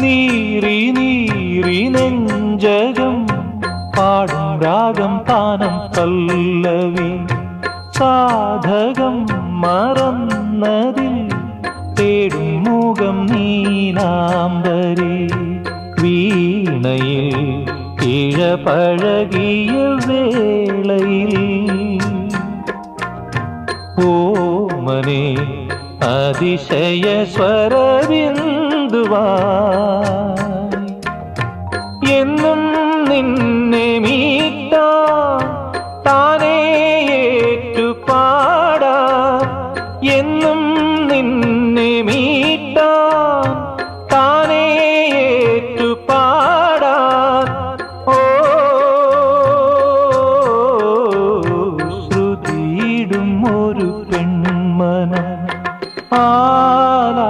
நீரி நீரி நெஞ்சகம் பாடும் ராகம் பானம் பல்லவி சாதகம் மறந்ததில் தேடும் மூகம் நீலாம்பரி வீணையில் இழப்பழகிய வேளையில் ஓமனே அதிசய ஸ்வரவிந்துவா എന്നും നിന്നെ മീട്ടാ. താനേ ഏറ്റുപാടാ എന്നും നിന്നെ മീട്ടാ. താനേ ഏറ്റുപാടാ ഓ ശ്രുതിയിടും ഒരു പെൺമന. ആലാപനം